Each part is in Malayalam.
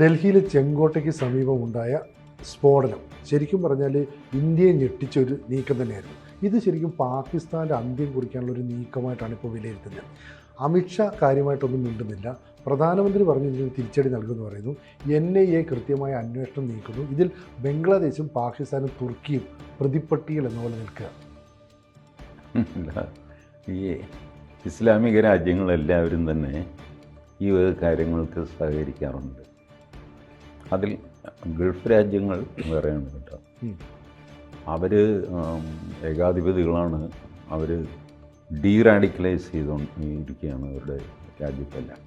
ഡൽഹിയിലെ ചെങ്കോട്ടയ്ക്ക് സമീപം ഉണ്ടായ സ്ഫോടനം ശരിക്കും പറഞ്ഞാൽ ഇന്ത്യയെ ഞെട്ടിച്ചൊരു നീക്കം തന്നെയായിരുന്നു. ഇത് ശരിക്കും പാകിസ്ഥാന്റെ അന്ത്യം കുറിക്കാനുള്ള ഒരു നീക്കമായിട്ടാണ് ഇപ്പോൾ വിലയിരുത്തുന്നത്. അമിത്ഷാ കാര്യമായിട്ടൊന്നും മിണ്ടുന്നില്ല. പ്രധാനമന്ത്രി പറഞ്ഞു ഇതിന് തിരിച്ചടി നൽകുമെന്ന് പറയുന്നു. എൻ ഐ എ കൃത്യമായ അന്വേഷണം നീക്കുന്നു. ഇതിൽ ബംഗ്ലാദേശും പാകിസ്ഥാനും തുർക്കിയും പ്രതിപ്പട്ടികൾ എന്ന പോലെ നിൽക്കുക. ഈ ഇസ്ലാമിക രാജ്യങ്ങളെല്ലാവരും തന്നെ ഈ വക കാര്യങ്ങൾക്ക് സഹകരിക്കാറുണ്ട്. അതിൽ ഗൾഫ് രാജ്യങ്ങൾ വേറെയാണ് കേട്ടോ. അവർ അവർ ഏകാധിപതികളാണ് അവർ ഡീറാഡിക്കലൈസ് ചെയ്തുകൊണ്ടിരിക്കുകയാണ് അവരുടെ രാജ്യത്തെല്ലാം.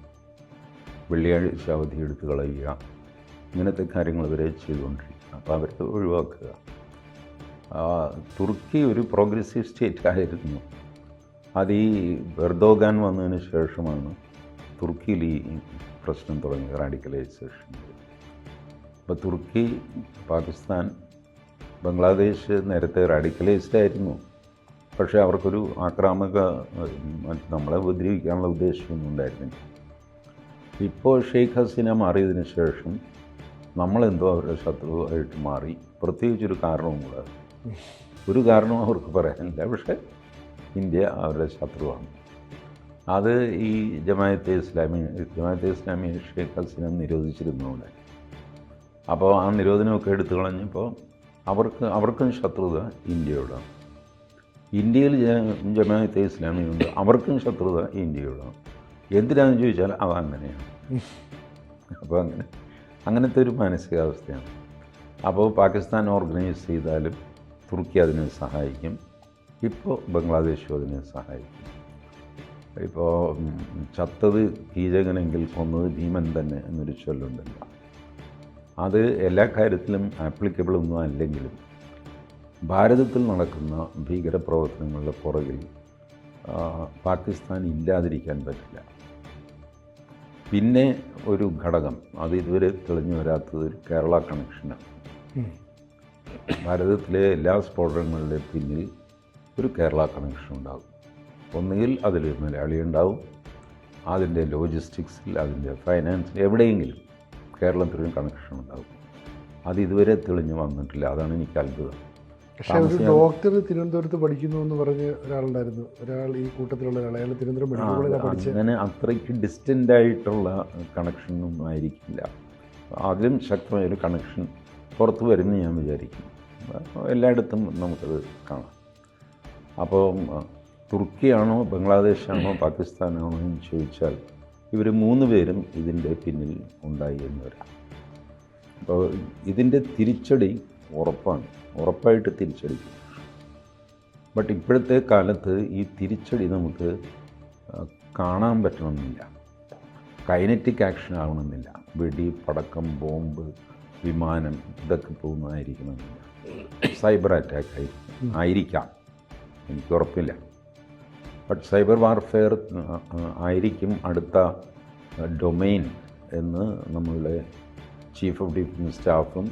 വെള്ളിയാഴ്ച അവധി എടുത്ത് കളയുക ഇങ്ങനത്തെ കാര്യങ്ങൾ അവരെ ചെയ്തുകൊണ്ടിരിക്കുക അപ്പോൾ അവരെ ഒഴിവാക്കുക. തുർക്കി ഒരു പ്രോഗ്രസീവ് സ്റ്റേറ്റ് ആയിരുന്നു. അത് ഈ ബെർദോഗാൻ വന്നതിന് ശേഷമാണ് തുർക്കിയിൽ ഈ പ്രശ്നം തുടങ്ങിയത് റാഡിക്കലൈസേഷൻ. അപ്പോൾ തുർക്കി പാകിസ്ഥാൻ ബംഗ്ലാദേശ് നേരത്തെ റാഡിക്കലൈസ്ഡ് ആയിരുന്നു. പക്ഷേ അവർക്കൊരു ആക്രാമക നമ്മളെ ഉപദ്രവിക്കാനുള്ള ഉദ്ദേശമൊന്നും ഉണ്ടായിരുന്നില്ല. ഇപ്പോൾ ഷെയ്ഖ് ഹസീന മാറിയതിന് ശേഷം നമ്മളെന്തോ അവരുടെ ശത്രുവായിട്ട് മാറി. പ്രത്യേകിച്ചൊരു കാരണവും കൂടെ ഒരു കാരണവും അവർക്ക് പറയാനില്ല. പക്ഷേ ഇന്ത്യ അവരുടെ ശത്രുവാണ്. അത് ഈ ജമായത്തെ ഇസ്ലാമി ജമായത്തെ ഇസ്ലാമി ഷെയ്ഖ് ഹസീന നിരോധിച്ചിരുന്നതുകൊണ്ട്. അപ്പോൾ ആ നിരോധനമൊക്കെ എടുത്തു കളഞ്ഞപ്പോൾ അവർക്ക് അവർക്കും ശത്രുത ഇന്ത്യയോടാണ്. ഇന്ത്യയിൽ ജമാഅത്തെ ഇസ്ലാമിയുണ്ട് അവർക്കും ശത്രുത ഇന്ത്യയോടാണ്. എന്തിനാണെന്ന് ചോദിച്ചാൽ അതങ്ങനെയാണ് അപ്പോൾ അങ്ങനെ അങ്ങനത്തെ ഒരു മാനസികാവസ്ഥയാണ്. അപ്പോൾ പാകിസ്ഥാൻ ഓർഗനൈസ് ചെയ്താലും തുർക്കി അതിനെ സഹായിക്കും ഇപ്പോൾ ബംഗ്ലാദേശും അതിനെ സഹായിക്കും. ഇപ്പോൾ ചത്തത് കീചകനെങ്കിൽ കൊന്നത് ഭീമൻ തന്നെ എന്നൊരു ചൊല്ലുണ്ടല്ലോ. അത് എല്ലാ കാര്യത്തിലും ആപ്ലിക്കബിൾ ഒന്നും അല്ലെങ്കിലും ഭാരതത്തിൽ നടക്കുന്ന ഭീകരപ്രവർത്തനങ്ങളുടെ പുറകിൽ പാകിസ്ഥാൻ ഇല്ലാതിരിക്കാൻ പറ്റില്ല. പിന്നെ ഒരു ഘടകം അത് ഇതുവരെ തെളിഞ്ഞു വരാത്തത് ഒരു കേരള കണക്ഷനാണ്. ഭാരതത്തിലെ എല്ലാ സ്ഫോടനങ്ങളുടെ പിന്നിൽ ഒരു കേരള കണക്ഷൻ ഉണ്ടാകും. ഒന്നുകിൽ അതിൽ മലയാളി ഉണ്ടാവും അതിന്റെ ലോജിസ്റ്റിക്സിൽ അതിന്റെ ഫൈനാൻസിൽ എവിടെയെങ്കിലും കേരളത്തിലൊരു കണക്ഷൻ ഉണ്ടാകും അത് ഇതുവരെ തെളിഞ്ഞു വന്നിട്ടില്ല. അതാണ് എനിക്ക് അത്ഭുതം. പക്ഷേ ഒരു ഡോക്ടർ തിരുവനന്തപുരത്ത് പഠിക്കുന്നു എന്ന് പറഞ്ഞ് ഒരാളുണ്ടായിരുന്നു. ഒരാൾ ഈ കൂട്ടത്തിലുള്ള ഒരാൾ. അയാൾ തിരുവനന്തപുരം മെഡിക്കൽ അങ്ങനെ അത്രയ്ക്ക് ഡിസ്റ്റന്റ് ആയിട്ടുള്ള കണക്ഷനൊന്നും ആയിരിക്കില്ല. അതിലും ശക്തമായ ഒരു കണക്ഷൻ പുറത്ത് വരുമെന്ന് ഞാൻ വിചാരിക്കും അപ്പോൾ എല്ലായിടത്തും നമുക്കത് കാണാം. അപ്പോൾ തുർക്കിയാണോ ബംഗ്ലാദേശാണോ പാകിസ്ഥാനാണോ എന്ന് ചോദിച്ചാൽ ഇവർ മൂന്ന് പേരും ഇതിന്റെ പിന്നിൽ ഉണ്ടായി എന്ന് പറയും അപ്പോൾ ഇതിന്റെ തിരിച്ചടി ഉറപ്പാണ്. ഉറപ്പായിട്ട് തിരിച്ചടി. ബട്ട് ഇപ്പോഴത്തെ കാലത്ത് ഈ തിരിച്ചടി നമുക്ക് കാണാൻ പറ്റണമെന്നില്ല. കൈനറ്റിക് ആക്ഷൻ ആവണമെന്നില്ല. വെടി പടക്കം ബോംബ് വിമാനം ഇതൊക്കെ പോകുന്നതായിരിക്കണമെന്നില്ല. സൈബർ അറ്റാക്ക് ആയിരിക്കാം. എനിക്ക് ഉറപ്പില്ല. ബട്ട് സൈബർ വാർഫെയർ ആയിരിക്കും അടുത്ത ഡൊമെയിൻ എന്ന് നമ്മളുടെ ചീഫ് ഓഫ് ഡിഫൻസ് സ്റ്റാഫും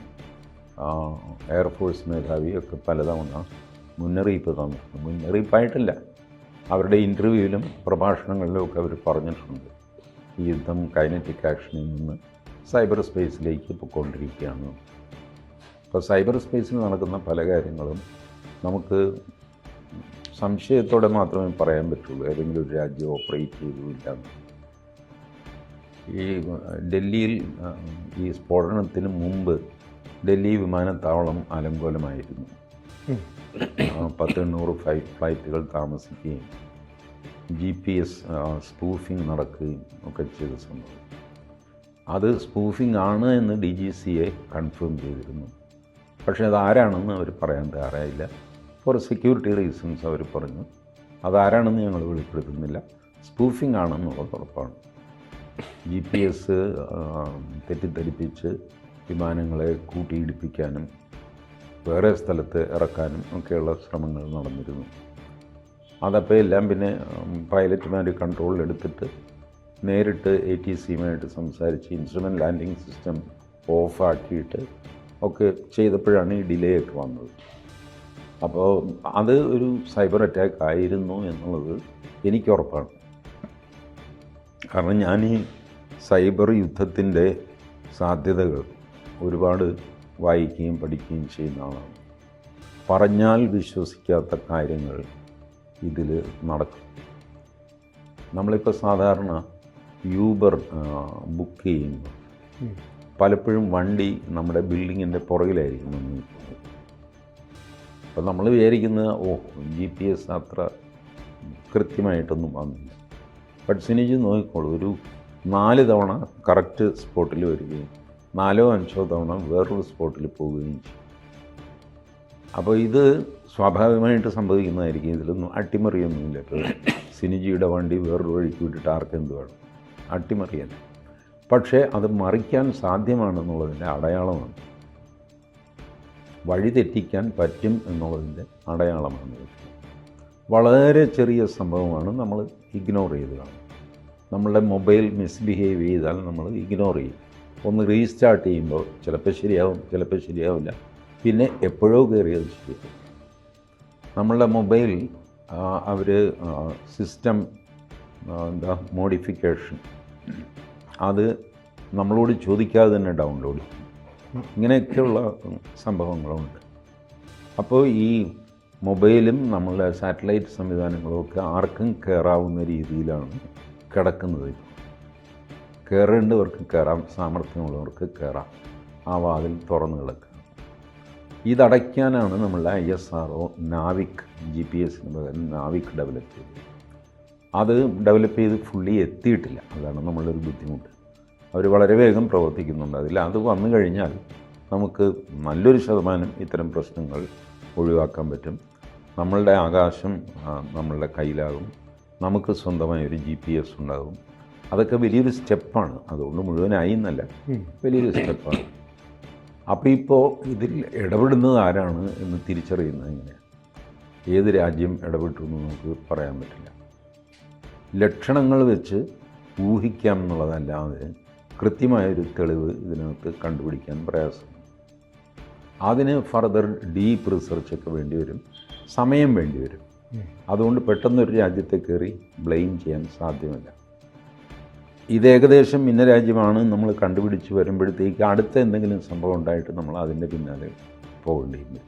എയർഫോഴ്സ് മേധാവിയും ഒക്കെ പലതവണ മുന്നറിയിപ്പ് തന്നിട്ടുണ്ട്. മുന്നറിയിപ്പായിട്ടില്ല. അവരുടെ ഇന്റർവ്യൂവിലും പ്രഭാഷണങ്ങളിലും ഒക്കെ അവർ പറഞ്ഞിട്ടുണ്ട്. ഈ യുദ്ധം കൈനറ്റിക് ആക്ഷനിൽ നിന്ന് സൈബർ സ്പേസിലേക്ക് പൊയ്ക്കൊണ്ടിരിക്കുകയാണ്. അപ്പോൾ സൈബർ സ്പേസിൽ നടക്കുന്ന പല കാര്യങ്ങളും നമുക്ക് സംശയത്തോടെ മാത്രമേ പറയാൻ പറ്റുള്ളൂ. ഏതെങ്കിലും ഒരു രാജ്യം ഓപ്പറേറ്റ് ചെയ്തില്ല ഈ ഡൽഹിയിൽ ഈ സ്ഫോടനത്തിന് മുമ്പ് ഡൽഹി വിമാനത്താവളം അലങ്കോലമായിരുന്നു പത്ത് എണ്ണൂറ് ഫ്ലൈ ഫ്ലൈറ്റുകൾ താമസിക്കുകയും ജി പി എസ് സ്പൂഫിംഗ് നടക്കുകയും ഒക്കെ ചെയ്ത സംഭവം. അത് സ്പൂഫിംഗ് ആണ് എന്ന് D G C A confirm ചെയ്തിരുന്നു. പക്ഷേ അത് ആരാണെന്ന് അവർ പറയാൻ തയ്യാറായില്ല. ഫോർ സെക്യൂരിറ്റി റീസൺസ് അവർ പറഞ്ഞു. അതാരാണെന്ന് ഞങ്ങൾ വെളിപ്പെടുത്തുന്നില്ല. സ്പൂഫിംഗ് ആണെന്നുള്ളത് ഉറപ്പാണ്. ജി പി എസ് തെറ്റിദ്ധരിപ്പിച്ച് വിമാനങ്ങളെ കൂട്ടിയിടിപ്പിക്കാനും വേറെ സ്ഥലത്ത് ഇറക്കാനും ഒക്കെയുള്ള ശ്രമങ്ങൾ നടന്നിരുന്നു. അതപ്പോൾ എല്ലാം പിന്നെ പൈലറ്റുമാർ കൺട്രോളിലെടുത്തിട്ട് നേരിട്ട് എ ടി സിയുമായിട്ട് സംസാരിച്ച് ഇൻസ്ട്രുമെന്റ് ലാൻഡിംഗ് സിസ്റ്റം ഓഫാക്കിയിട്ട് ഒക്കെ ചെയ്തപ്പോഴാണ് ഈ ഡിലേ ഒക്കെ വന്നത്. അപ്പോൾ അത് ഒരു സൈബർ അറ്റാക്ക് ആയിരുന്നു എന്നുള്ളത് എനിക്ക് ഉറപ്പാണ്. കാരണം ഞാൻ ഈ സൈബർ യുദ്ധത്തിന്റെ സാധ്യതകൾ ഒരുപാട് വായിക്കുകയും പഠിക്കുകയും ചെയ്യുന്ന ആളാണ്. പറഞ്ഞാൽ വിശ്വസിക്കാത്ത കാര്യങ്ങൾ ഇതിൽ നടക്കും. നമ്മളിപ്പോൾ സാധാരണ യൂബർ ബുക്ക് ചെയ്യുമ്പോൾ പലപ്പോഴും വണ്ടി നമ്മുടെ ബിൽഡിങ്ങിന്റെ പുറകിലായിരിക്കും വന്ന് അപ്പം നമ്മൾ വിചാരിക്കുന്നത് ഓ ജി പി എസ് അത്ര കൃത്യമായിട്ടൊന്നും വന്നില്ല. ബട്ട് സിനിജ് നോക്കിക്കോളൂ ഒരു നാല് തവണ കറക്റ്റ് സ്പോട്ടിൽ വരികയും നാലോ അഞ്ചോ തവണ വേറൊരു സ്പോട്ടിൽ പോവുകയും ചെയ്യും. അപ്പോൾ ഇത് സ്വാഭാവികമായിട്ട് സംഭവിക്കുന്നതായിരിക്കും. ഇതിലൊന്നും അട്ടിമറിയൊന്നുമില്ല. സിനിജിയുടെ വണ്ടി വേറൊരു വഴിക്ക് വിട്ടിട്ട് ആർക്കെന്ത് വേണം? അട്ടിമറിയല്ല. പക്ഷേ അത് മറിക്കാൻ സാധ്യമാണെന്നുള്ളതിന്റെ അടയാളമാണ്. വഴി തെറ്റിക്കാൻ പറ്റും എന്നുള്ളതിന്റെ അടയാളമാണ് വളരെ ചെറിയ സംഭവമാണ് നമ്മൾ ഇഗ്നോർ ചെയ്ത് കാണും നമ്മളുടെ മൊബൈൽ മിസ്ബിഹേവ് ചെയ്താൽ നമ്മൾ ഇഗ്നോർ ചെയ്യും. ഒന്ന് റീസ്റ്റാർട്ട് ചെയ്യുമ്പോൾ ചിലപ്പോൾ ശരിയാവും ചിലപ്പോൾ ശരിയാവില്ല. പിന്നെ എപ്പോഴോ കയറിയത് ശരിയാവും. നമ്മളുടെ മൊബൈൽ അവർ സിസ്റ്റം എന്താ മോഡിഫിക്കേഷൻ അത് നമ്മളോട് ചോദിക്കാതെ തന്നെ ഡൗൺലോഡ് ചെയ്യും. ഇങ്ങനെയൊക്കെയുള്ള സംഭവങ്ങളുണ്ട്. അപ്പോൾ ഈ മൊബൈലും നമ്മളുടെ സാറ്റലൈറ്റ് സംവിധാനങ്ങളും ഒക്കെ ആർക്കും കയറാവുന്ന രീതിയിലാണ് കിടക്കുന്നത്. കയറേണ്ടവർക്ക് കയറാം സാമർഥ്യമുള്ളവർക്ക് കയറാം ആ വാതിൽ തുറന്നു കിടക്കുക. ഇതടയ്ക്കാനാണ് നമ്മളുടെ I S R O NavIC G P എസിന് പകരം നാവിക് ഡെവലപ്പ് ചെയ്തത്. അത് ഡെവലപ്പ് ചെയ്ത് ഫുള്ളി എത്തിയിട്ടില്ല. അതാണ് നമ്മളുടെ ഒരു ബുദ്ധിമുട്ട്. അവർ വളരെ വേഗം പ്രവർത്തിക്കുന്നുണ്ട്. അതിൽ അത് വന്നു കഴിഞ്ഞാൽ നമുക്ക് നല്ലൊരു ശതമാനം ഇത്തരം പ്രശ്നങ്ങൾ ഒഴിവാക്കാൻ പറ്റും. നമ്മളുടെ ആകാശം നമ്മളുടെ കയ്യിലാകും നമുക്ക് സ്വന്തമായ ഒരു ജി പി എസ് ഉണ്ടാകും. അതൊക്കെ വലിയൊരു സ്റ്റെപ്പാണ്. അതുകൊണ്ട് മുഴുവനായി എന്നല്ല. വലിയൊരു സ്റ്റെപ്പാണ്. അപ്പോൾ ഇപ്പോൾ ഇതിൽ ഇടപെടുന്നത് ആരാണ് എന്ന് തിരിച്ചറിയുന്നത് എങ്ങനെയാണ് ഏത് രാജ്യം ഇടപെട്ടു എന്ന് നമുക്ക് പറയാൻ പറ്റില്ല. ലക്ഷണങ്ങൾ വെച്ച് ഊഹിക്കാം എന്നുള്ളതല്ലാതെ കൃത്യമായൊരു തെളിവ് ഇതിനകത്ത് കണ്ടുപിടിക്കാൻ പ്രയാസം. അതിന് ഫർദർ ഡീപ്പ് റിസർച്ചൊക്കെ വേണ്ടി വരും. സമയം വേണ്ടി വരും. അതുകൊണ്ട് പെട്ടെന്നൊരു രാജ്യത്തെ കയറി ബ്ലെയിം ചെയ്യാൻ സാധ്യമല്ല. ഇത് ഏകദേശം ഇന്ന രാജ്യമാണ് നമ്മൾ കണ്ടുപിടിച്ച് വരുമ്പോഴത്തേക്ക് അടുത്ത എന്തെങ്കിലും സംഭവം ഉണ്ടായിട്ട് നമ്മൾ അതിന്റെ പിന്നാലെ പോകേണ്ടി വരും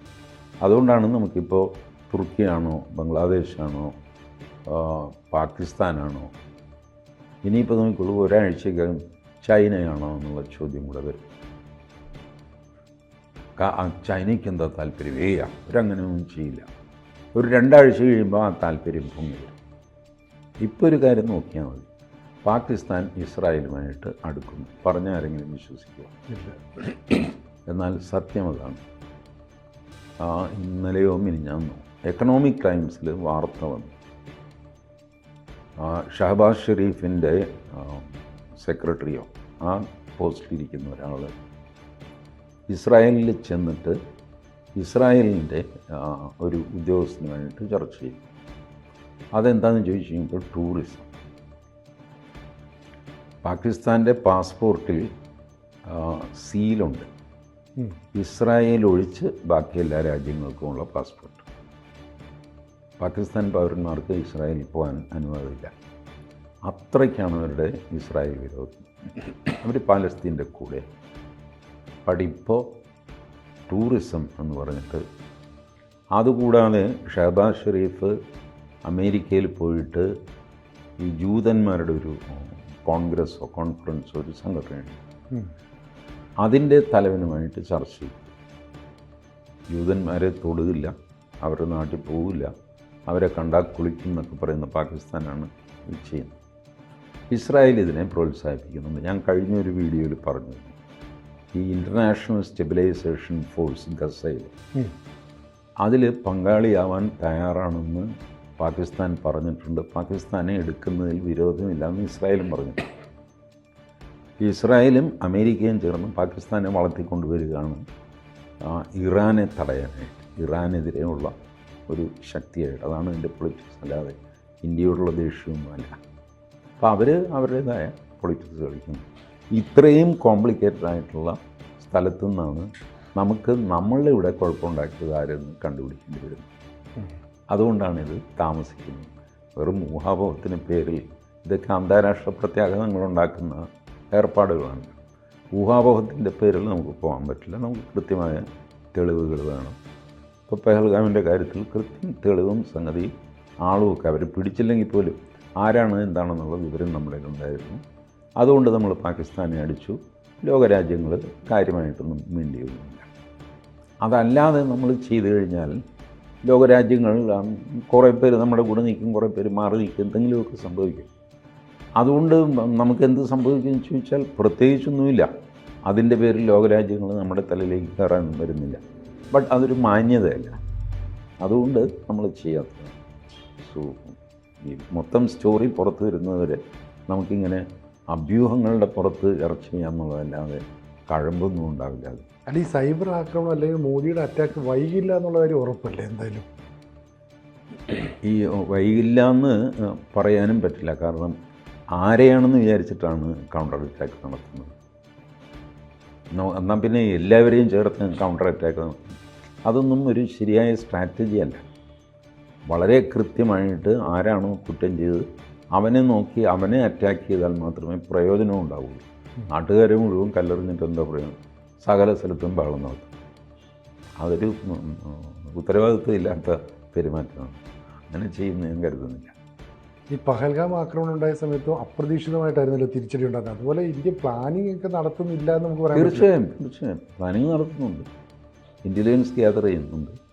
അതുകൊണ്ടാണ് നമുക്കിപ്പോൾ തുർക്കിയാണോ ബംഗ്ലാദേശാണോ പാകിസ്ഥാനാണോ ഇനിയിപ്പോൾ നമുക്കുള്ള ഒരാഴ്ചക്കകം ചൈനയാണോ എന്നുള്ള ചോദ്യം കൂടെ വരും. ചൈനയ്ക്ക് എന്താ താല്പര്യം? ഏയ് അവരങ്ങനെയൊന്നും ചെയ്യില്ല. ഒരു രണ്ടാഴ്ച കഴിയുമ്പോൾ ആ താല്പര്യം പൊങ്ങി വരും. ഇപ്പോൾ ഒരു കാര്യം നോക്കിയാൽ മതി. പാകിസ്ഥാൻ ഇസ്രായേലുമായിട്ട് അടുക്കുന്നു. പറഞ്ഞ ആരെങ്കിലും വിശ്വസിക്കുക എന്നാൽ സത്യം അതാണ്. ആ ഇന്നലെയോ മിനിഞ്ഞാന്നോ എക്കണോമിക് ടൈംസിൽ വാർത്ത വന്നു. ഷഹബാസ് ഷെരീഫിന്റെ സെക്രട്ടറിയോ? ആ പോസ്റ്റിലിരിക്കുന്ന ഒരാൾ ഇസ്രായേലിൽ ചെന്നിട്ട് ഇസ്രായേലിന്റെ ഒരു ഉദ്യോഗസ്ഥനുമായിട്ട് ചർച്ച ചെയ്യും. അതെന്താണെന്ന് ചോദിച്ചു കഴിഞ്ഞപ്പോൾ ടൂറിസം. പാകിസ്ഥാന്റെ പാസ്പോർട്ടിൽ സീലുണ്ട്. ഇസ്രായേൽ ഒഴിച്ച് ബാക്കി എല്ലാ രാജ്യങ്ങൾക്കുമുള്ള പാസ്പോർട്ട്. പാകിസ്ഥാൻ പൗരന്മാർക്ക് ഇസ്രായേലിൽ പോകാൻ അനുവാദമില്ല. അത്രയ്ക്കാണ് അവരുടെ ഇസ്രായേൽ വിരോധം. അവർ പാലസ്തീന്റെ കൂടെ. പഠിപ്പോ ടൂറിസം എന്ന് പറഞ്ഞിട്ട് അതുകൂടാതെ ഷഹബാസ് ഷെരീഫ് അമേരിക്കയിൽ പോയിട്ട് ഈ ജൂതന്മാരുടെ ഒരു കോൺഗ്രസ്സോ കോൺഫറൻസോ ഒരു സംഘടനയുണ്ട്. അതിന്റെ തലവനുമായിട്ട് ചർച്ച ചെയ്തു. ജൂതന്മാരെ തൊടുകില്ല അവരുടെ നാട്ടിൽ പോവില്ല. അവരെ കണ്ടാൽ കുളിക്കും എന്നൊക്കെ പറയുന്ന പാകിസ്ഥാനാണ് ചെയ്യുന്നത്. ഇസ്രായേൽ ഇതിനെ പ്രോത്സാഹിപ്പിക്കുന്നുണ്ട് ഞാൻ കഴിഞ്ഞ ഒരു വീഡിയോയിൽ പറഞ്ഞു. ഈ ഇന്റർനാഷണൽ സ്റ്റെബിലൈസേഷൻ ഫോഴ്സ് ഗസയിൽ. അതിൽ പങ്കാളിയാവാൻ തയ്യാറാണെന്ന് പാകിസ്ഥാൻ പറഞ്ഞിട്ടുണ്ട്. പാകിസ്ഥാനെ എടുക്കുന്നതിൽ വിരോധമില്ലെന്ന് ഇസ്രായേലും പറഞ്ഞിട്ടുണ്ട്. ഇസ്രായേലും അമേരിക്കയും ചേർന്ന് പാകിസ്ഥാനെ വളർത്തിക്കൊണ്ടുവരികയാണ് ആ, ഇറാനെ തടയാനായിട്ട് ഇറാനെതിരെയുള്ള ഒരു ശക്തിയായിട്ട്. അതാണ് ഇതിന്റെ പൊളിറ്റിക്സ്. അല്ലാതെ ഇന്ത്യയോടുള്ള ദേഷ്യമൊന്നുമല്ല. അപ്പോൾ അവർ അവരുടേതായ പൊളിറ്റിക്സ് കളിക്കുന്നു. ഇത്രയും കോംപ്ലിക്കേറ്റഡ് ആയിട്ടുള്ള സ്ഥലത്തു നിന്നാണ് നമുക്ക് നമ്മളുടെ ഇവിടെ കുഴപ്പമുണ്ടാക്കിയത് ആരെന്ന് കണ്ടുപിടിക്കേണ്ടി വരുന്നത്. അതുകൊണ്ടാണ് ഇത് താമസിക്കുന്നത്. വെറും മൂഹാഭവത്തിന് പേരിൽ ഇതൊക്കെ അന്താരാഷ്ട്ര പ്രത്യാഘാതങ്ങളുണ്ടാക്കുന്ന ഏർപ്പാടുകളാണ്. ഊഹാപോഹത്തിന്റെ പേരിൽ നമുക്ക് പോകാൻ പറ്റില്ല. നമുക്ക് കൃത്യമായ തെളിവുകൾ വേണം. ഇപ്പോൾ പെഹൽഗാമിന്റെ കാര്യത്തിൽ കൃത്യം തെളിവും സംഗതി ആളുമൊക്കെ അവർ പിടിച്ചില്ലെങ്കിൽ പോലും ആരാണ് എന്താണെന്നുള്ള വിവരം നമ്മുടെ ഉണ്ടായിരുന്നു. അതുകൊണ്ട് നമ്മൾ പാകിസ്ഥാനെ അടിച്ചു. ലോകരാജ്യങ്ങൾ കാര്യമായിട്ടൊന്നും വേണ്ടിയൊന്നുമില്ല അതല്ലാതെ നമ്മൾ ചെയ്തു കഴിഞ്ഞാൽ ലോകരാജ്യങ്ങൾ കുറേ പേര് നമ്മുടെ കൂടെ നിൽക്കും കുറേ പേര് മാറി നിൽക്കും എന്തെങ്കിലുമൊക്കെ സംഭവിക്കും. അതുകൊണ്ട് നമുക്ക് എന്ത് സംഭവിക്കുമെന്ന് ചോദിച്ചാൽ പ്രത്യേകിച്ചൊന്നുമില്ല. അതിന്റെ പേരിൽ ലോകരാജ്യങ്ങൾ നമ്മുടെ തലയിലേക്ക് കയറാൻ വരുന്നില്ല. ബട്ട് അതൊരു മാന്യതയല്ല. അതുകൊണ്ട് നമ്മൾ ചെയ്യാത്തത് സോ ഈ മൊത്തം സ്റ്റോറി പുറത്ത് വരുന്നവരെ നമുക്കിങ്ങനെ അഭ്യൂഹങ്ങളുടെ പുറത്ത് ഇറച്ചി ചെയ്യാമെന്നുള്ളതല്ലാതെ കഴമ്പൊന്നും ഉണ്ടാവില്ല അത്. അല്ല ഈ സൈബർ ആക്രമണം അല്ലെങ്കിൽ മോദിയുടെ അറ്റാക്ക് വൈകില്ല എന്നുള്ള കാര്യം ഉറപ്പല്ലേ എന്തായാലും? ഈ വൈകില്ല എന്ന് പറയാനും പറ്റില്ല. കാരണം ആരെയാണെന്ന് വിചാരിച്ചിട്ടാണ് കൗണ്ടർ അറ്റാക്ക് നടത്തുന്നത്. എന്നാൽ പിന്നെ എല്ലാവരെയും ചേർത്ത് കൗണ്ടർ അറ്റാക്ക് അതൊന്നും ഒരു ശരിയായ സ്ട്രാറ്റജി അല്ല. വളരെ കൃത്യമായിട്ട് ആരാണോ കുറ്റം ചെയ്തത് അവനെ നോക്കി അവനെ അറ്റാക്ക് ചെയ്താൽ മാത്രമേ പ്രയോജനം ഉണ്ടാവുള്ളൂ. നാട്ടുകാരെ മുഴുവൻ കല്ലെറിഞ്ഞിട്ട് എന്താ പറയുക? സകല സ്ഥലത്തും ബഹളം നടത്തും. അതൊരു ഉത്തരവാദിത്വം ഇല്ലാത്ത പെരുമാറ്റമാണ്. അങ്ങനെ ചെയ്യുന്ന ഞാൻ കരുതുന്നില്ല. ഈ പഹൽഗാം ആക്രമണം ഉണ്ടായ സമയത്തും അപ്രതീക്ഷിതമായിട്ടായിരുന്നല്ലോ തിരിച്ചടി ഉണ്ടാകുന്നത് അതുപോലെ ഇന്ത്യ പ്ലാനിംഗ് ഒക്കെ നടത്തുന്നില്ല എന്ന് നമുക്ക് പറയാം. തീർച്ചയായും തീർച്ചയായും. പ്ലാനിങ് നടത്തുന്നുണ്ട്. ഇന്റലിജൻസ് ഗ്യാദർ ചെയ്യുന്നുണ്ട്.